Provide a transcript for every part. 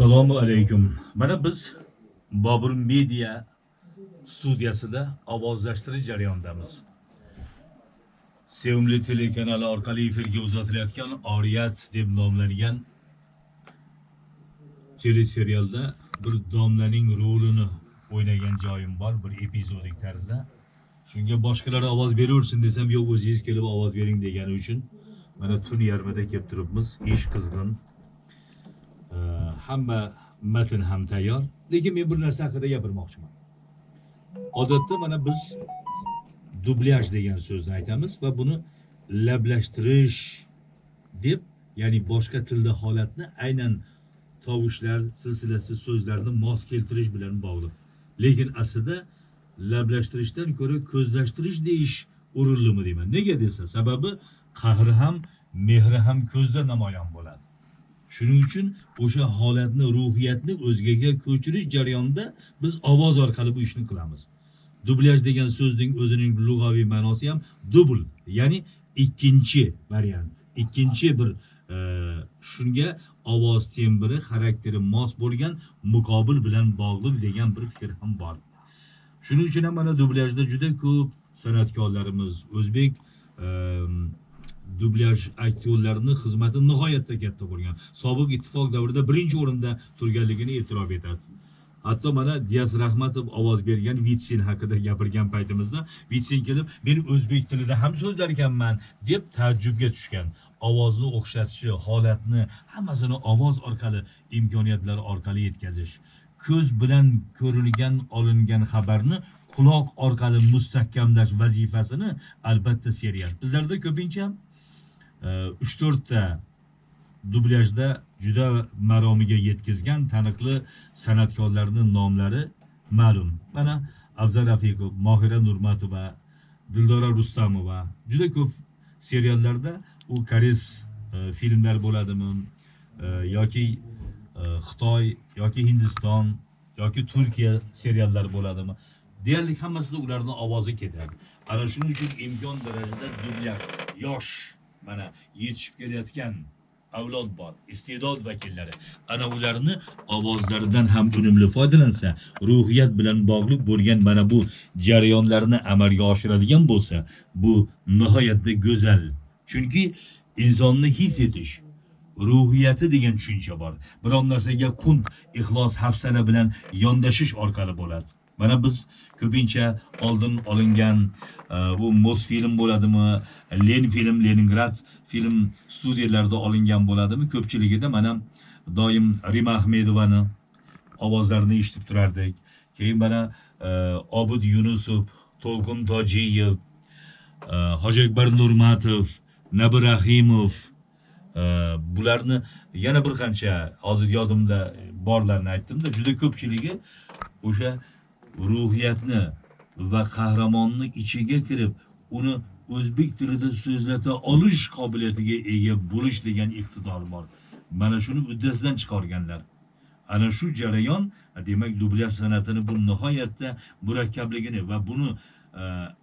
assalomu alaykum mana biz bobur media studiyasida ovozlashtirish jarayonidamiz sevimli telekanali orqali efirga uzatilayotgan oriyat deb nomlangan teleserialda bir domlaning rolini o'ynagan joyim bor bir epizodik tarzda. Shunga boshqalar ovoz beraversin desam yo'q o'zingiz kelib ovoz bering degani uchun mana tun yarmida kelib turibmiz. İsh qizg'in hamma matn ham tayyor. Lekin men bir narsa haqida gapirmoqchiman. Odatda mana biz dublyaj degan so'zni aytamiz va buni lablashtirish deb ya'ni boshqa tilda holatni aynan tovushlar silsilasi so'zlarni mos keltirish bilan bog'liq. Lekin aslida lablashtirishdan ko'ra ko'zlashtirish deyish o'rinlimi deyman. Nega desa sababi qahri ham mehri ham ko'zda namoyon bo'ladi. Shuning uchun o'sha holatni ruhiyatni o'zgaga ko'chirish jarayonida biz ovoz orqali bu ishni qilamiz. Dublyaj degan so'zning o'zining lug'aviy ma'nosi ham dubl ya'ni ikkinchi variant. Ikkinchi bir e, shunga ovoz tembri xarakteri mos bo'lgan muqobil bilan bog'liq degan bir fikr ham bor. Shuning uchun ham mana dublyajda juda ko'p san'atkorlarimiz o'zbek e, dublyaj aktyorlarini xizmati nihoyatda katta bo'lgan. Sobiq ittifoq davrida birinchi o'rinda turganligini e'tirof etadi. Hatto mana diyas rahmatov ovoz bergan vitsin haqida gapirgan paytimizda vitsin kelib men o'zbek tilida ham so'zlar ekanman deb taajjubga tushgan. Ovozni o'xshatishi holatni hammasini ovoz orqali imkoniyatlar orqali yetkazish ko'z bilan ko'rilgan olingan xabarni quloq orqali mustahkamlash vazifasini albatta serial bizlarda ko'pincha Э, uch to'rtta dublyajda juda maromiga yetkazgan taniqli san'atkorlarni nomlari ma'lum. Mana afzal rafiqov mohira nurmatova dildora rustamova. Juda ko'p seriallarda u koreys e, filmlar bo'ladimi e, yoki e, xitoy yoki hindiston yoki turkiya seriallari bo'ladimi? Deyarli hammasida ularni ovozi ketadi. Ana shuning uchun imkon darajada dublyaj yosh mana yetishib kelayotgan avlod bor iste'dod vakillari. Ana ularni ovozlaridan ham unumli foydalansa ruhiyat bilan bog'liq bo'lgan mana bu jarayonlarni amalga oshiradigan bo'lsa bu nihoyatda go'zal. Chunki insonni his etish ruhiyati degan tushuncha bor. Biron narsaga qunt ixlos hafsala bilan yondashish orqali bo'ladi. Mana biz ko'pincha oldin olingan e, bu mosfilm bo'ladimi len film leningrad film studiyalarida olingan bo'ladimi? Ko'pchiligida mana doim rima ahmedovani ovozlarini eshitib turardik. Keyin mana e, obid yunusov to'lqin tojiyev e, hoji akbar nurmatov nabir rahimov e, bularni yana bir qancha hozir yodimda borlarini aytdimda juda ko'pchiligi o'sha ruhiyatni va qahramonni ichiga kirib uni o'zbek tilida so'zlata olish qobiliyatiga ega bo'lish degan iqtidor bor. Mana shuni uddasidan chiqarganlar. Ana shu jarayon demak dublyaj san'atini bu nihoyatda murakkabligini va buni e,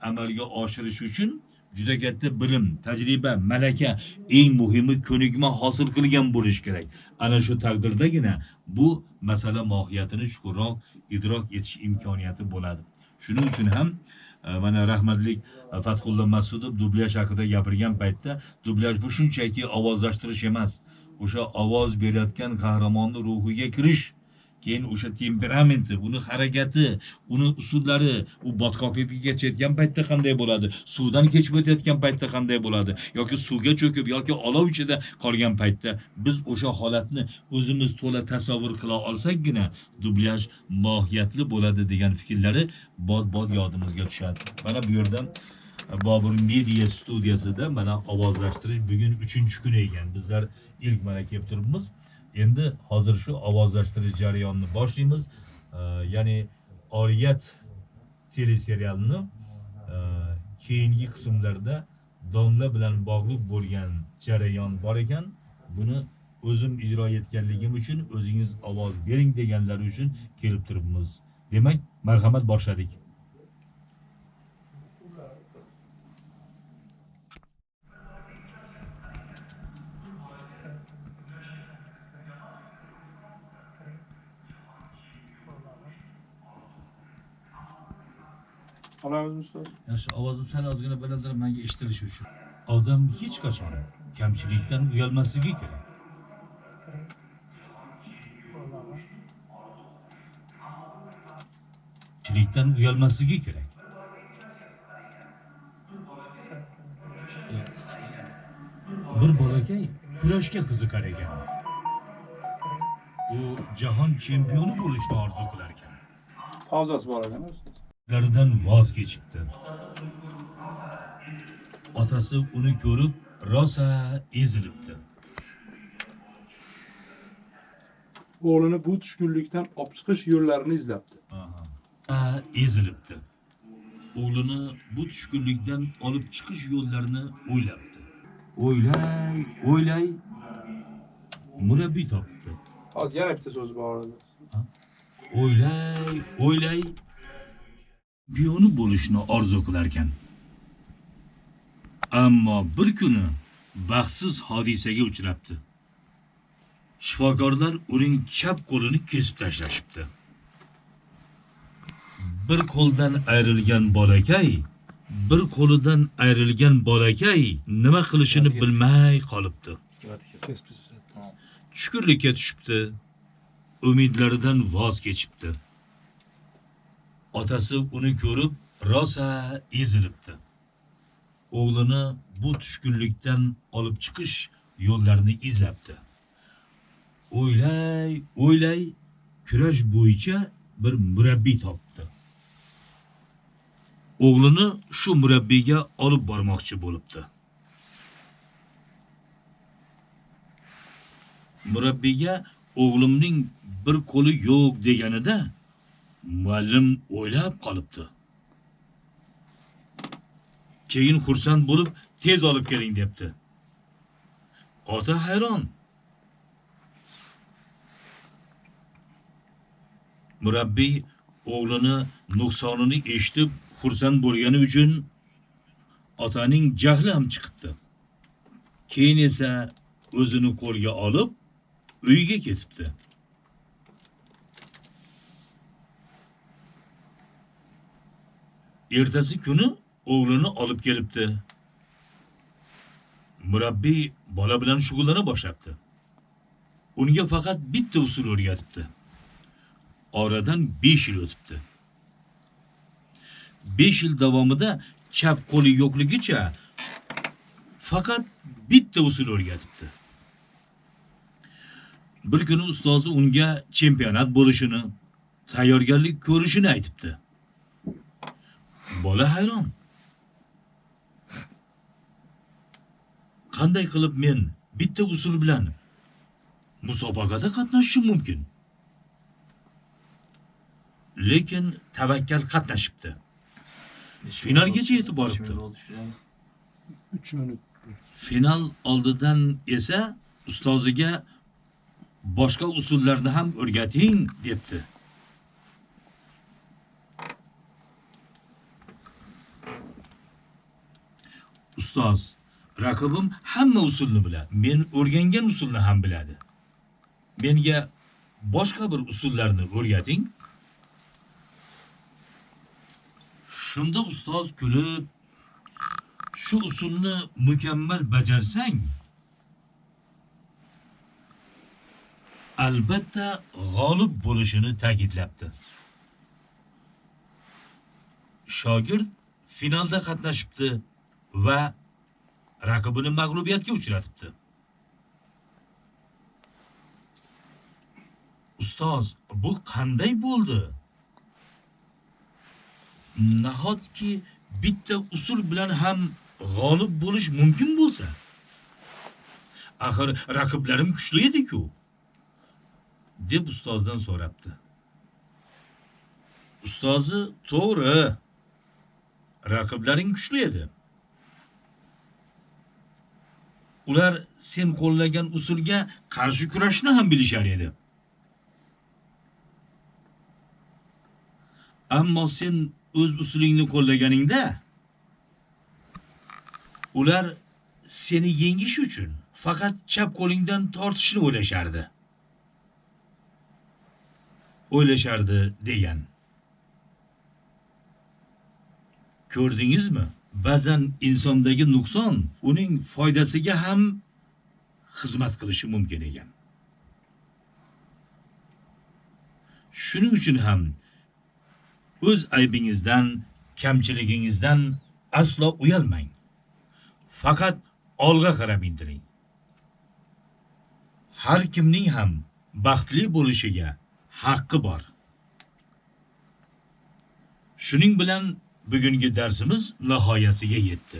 amalga oshirish uchun juda katta bilim tajriba malaka eng muhimi ko'nikma hosil qilgan bo'lish kerak. Ana shu taqdirdagina bu masala mohiyatini chuqurroq idrok etish imkoniyati bo'ladi. Shuning uchun ham e, mana rahmatlik e, fathulla masudov dublyaj haqida gapirgan paytda dublyaj bu shunchaki ovozlashtirish emas. O'sha ovoz berayotgan qahramonni ruhiga kirish keyin o'sha temperamenti uni harakati uni usullari u botqoqlikka yetgan paytda qanday bo'ladi? Suvdan kechib o'tayotgan paytda qanday bo'ladi? Yoki suvga cho'kib yoki olov ichida qolgan paytda biz o'sha holatni o'zimiz to'la tasavvur qila olsakgina dublyaj mohiyatli bo'ladi degan fikrlari bot bot yodimizga tushadi. Mana bu yerdan bobur media studiyasida mana ovozlashtirish bugun uchinchi kuni ekan. Bizlar ilk mana kelib turibmiz. Endi hozir shu ovozlashtirish jarayonini boshlaymiz. Ya'ni oriyat teleserialini e, keyingi qismlarda domla bilan bog'liq bo'lgan jarayon bor ekan. Buni o'zim ijro etganligim uchun o'zingiz ovoz bering deganlari uchun kelib turibmiz. Demak marhamat boshladik. Alaymiz ustoz. Ya şu ovozni sal ozgina balandroq menga eshitilishi uchun. Odam hech qachon kamchilikdan uyalmasligi kerak. Kamchilikdan uyalmasligi kerak. Bir bolakay kurashga qiziqar ekan. U jahon chempioni bo'lishni orzu qilar ekan. Havzası bor ekan voz kechibdi. Otasi uni ko'rib rosa ezilibdi. Oğlunu bu tushkunlikdan olib chiqish yo'llarini izlabdi. Ha, ezilibdi. O'g'lini bu tushkunlikdan olib chiqish yo'llarini o'ylabdi. O'ylay, o'ylay murabbiy topdi. Hozir yana bitta so'z bor edi. O'ylay, o'ylay biyoni bo'lishni orzu qilar ekan. Ammo bir kuni baxtsiz hodisaga uchrabdi. Shifokorlar uning chap qo'lini kesib tashlashibdi. Bir qo'ldan ayrilgan bolakay, bir qo'lidan ayrilgan bolakay nima qilishini bilmay qolibdi. Tushkunlikka tushibdi. Umidlaridan voz kechibdi. Otasi uni ko'rib rosa ezilibdi. O'g'lini bu tushkunlikdan olib chiqish yo'llarini izlabdi. O'ylay, o'ylay kurash bo'yicha bir murabbiy topdi. O'g'lini shu murabbiyga olib bormoqchi bo'libdi. Murabbiyga o'g'limning bir qo'li yo'q deganida muallim o'ylab qolibdi. Keyin xursand bo'lib tez olib keling debdi. Ota hayron. Murabbiy o'g'lini nuqsonini eshitib xursand bo'lgani uchun otaning jahli ham chiqibdi. Keyin esa o'zini qo'lga olib uyiga ketibdi. Ertasi kuni o'g'lini olib kelibdi. Murabbiy bola bilan shug'ullana boshlabdi. Unga faqat bitta usul o'rgatibdi. Oradan 5 yil o'tibdi. 5 yil davomida chap qo'li yo'qligicha faqat bitta usul o'rgatibdi. Bir kuni ustozi unga chempionat bo'lishini, tayyorgarlik ko'rishini aytibdi. Bola hayron. Qanday qilib men bitta usul bilan musobaqada qatnashishim mumkin? Lekin tavakkal qatnashibdi. Finalgacha yetib boribdi. 3 minut. Final oldidan esa ustoziga boshqa usullarni ham o'rgating debdi. Ustoz, raqibim hamma usulni biladi. Men o'rgangan usulni ham biladi. Menga boshqa bir usullarni o'rgating. Shunda ustoz kulib, shu usulni mukammal bajarsang, albatta g'olib bo'lishini ta'kidlabdi. Shogird finalda qatnashibdi va raqibini mag'lubiyatga uchratibdi. Ustoz, bu qanday bo'ldi? Nahotki bitta usul bilan ham g'olib bo'lish mumkin bo'lsa? Axir raqiblarim kuchli edi-ku. deb ustozdan so'rabdi. Ustozi to'g'ri. Raqiblaring kuchli edi. Ular sen qo'llagan usulga qarshi kurashni ham bilishar edi. Ammo sen o'z usulingni qo'llaganingda ular seni yengish uchun faqat chap qo'lingdan tortishni o'ylashardi. o'ylashardi degan. ko'rdingizmi ba'zan insondagi nuqson uning foydasiga ham xizmat qilishi mumkin ekan. Shuning uchun ham o'z aybingizdan kamchiligingizdan aslo uyalmang. Faqat olg'a qarab intiling. Har kimning ham baxtli bo'lishiga haqqi bor. Shuning bilan bugungi darsimiz nihoyasiga yetdi